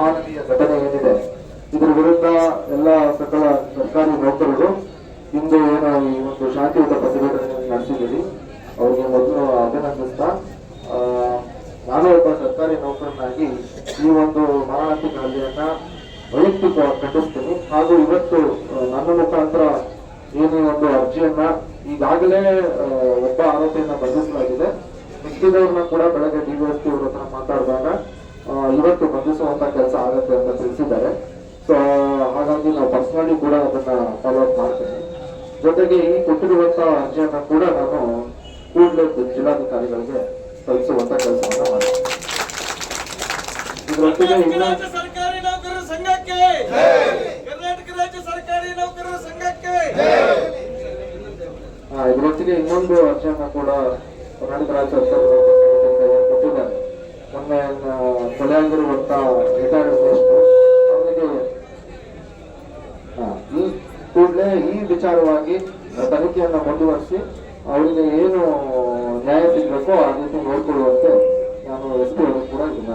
ಅಮಾನವೀಯ ಘಟನೆ ಏನಿದೆ, ಇದ್ರ ವಿರುದ್ಧ ಎಲ್ಲ ಸಕಲ ಸರ್ಕಾರಿ ನೌಕರರು ಇಂದು ಏನು ಈ ಒಂದು ಶಾಂತಿಯುತ ಪ್ರತಿಭಟನೆ ನಡೆಸಿದ್ದೀರಿ. ಅವರಿಗೆ ಮೊದಲು ಅಭಿನಂದಿಸ್ತಾ ನಾನು ಒಬ್ಬ ಸರ್ಕಾರಿ ನೌಕರನಾಗಿ ಈ ಒಂದು ಮಾರಣಾಂತಿಕ ಹಲ್ಲೆಯನ್ನ ವೈಯಕ್ತಿಕವಾಗಿ ಖಂಡಿಸ್ತೀನಿ. ಹಾಗೂ ಇವತ್ತು ನನ್ನ ಮುಖಾಂತರ ಏನು ಒಂದು ಅರ್ಜಿಯನ್ನ ಈಗಾಗಲೇ ಒಬ್ಬ ಆರೋಪಿಯನ್ನ ಬಂಧಿಸಲಾಗಿದೆ. ಮಿಕ್ಕಿದವ್ರನ್ನ ಕೂಡ ಬೆಳಗ್ಗೆ ಡಿವೈಎಸ್ಪಿ ಅವ್ರ ಹತ್ರ ಮಾತಾಡಿದಾಗ ಇವತ್ತು ಬಂಧಿಸುವಂತ ಕೆಲಸ ಆಗುತ್ತೆ ಅಂತ ತಿಳಿಸಿದ್ದಾರೆ. ಸೊ ಹಾಗಾಗಿ ನಾವು ಪರ್ಸನಲಿ ಕೂಡ ಅದನ್ನ ಫಾಲೋ ಅಪ್ ಮಾಡ್ತೀನಿ. ಜೊತೆಗೆ ಈ ಕೊಟ್ಟಿರುವಂತ ಅರ್ಜಿಯನ್ನ ಕೂಡ ನಾನು ಕೂಡಲೇ ಜಿಲ್ಲಾಧಿಕಾರಿಗಳಿಗೆ ಸಲ್ಲಿಸುವಂತ ಕೆಲಸವನ್ನ ಮಾಡ್ತೇನೆ. ಇದರೊಟ್ಟಿಗೆ ಇನ್ನೊಂದು ಅರ್ಜಿಯನ್ನ ಕೂಡ ಕರ್ನಾಟಕ ರಾಜ್ಯ ಸರ್ಕಾರ ಆಗಿರುವಂತ ಅವರಿಗೆ ಈ ಕೂಡಲೇ ಈ ವಿಚಾರವಾಗಿ ತನಿಖೆಯನ್ನ ಮುಂದುವರಿಸಿ ಅವರಿಗೆ ಏನು ನ್ಯಾಯ ಸಿಗಬೇಕೋ ಆ ರೀತಿ ನೋಡ್ಕೊಳ್ಳುವಂತೆ ನಾನು ಎಸ್ ಪಿ ಕೂಡ ಇದನ್ನ